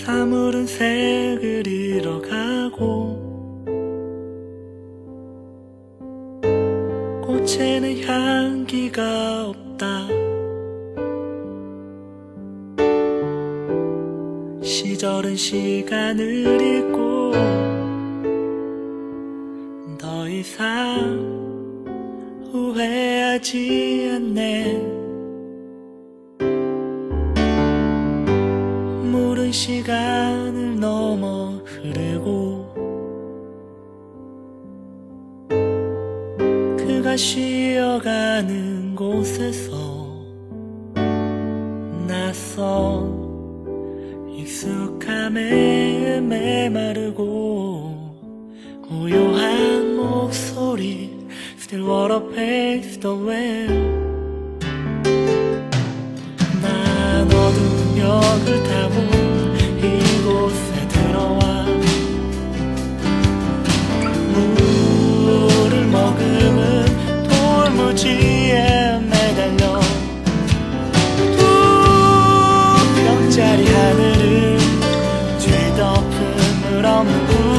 사물은 색을 잃어가고 꽃에는 향기가 없다. 시절은 시간을 잊고 더 이상 후회하지 않네 물은 시간을 넘어 흐르고 그가 쉬어가는 곳에서 낯선 익숙함에 메마르고 고요한 목소리 Still wanna face the way on the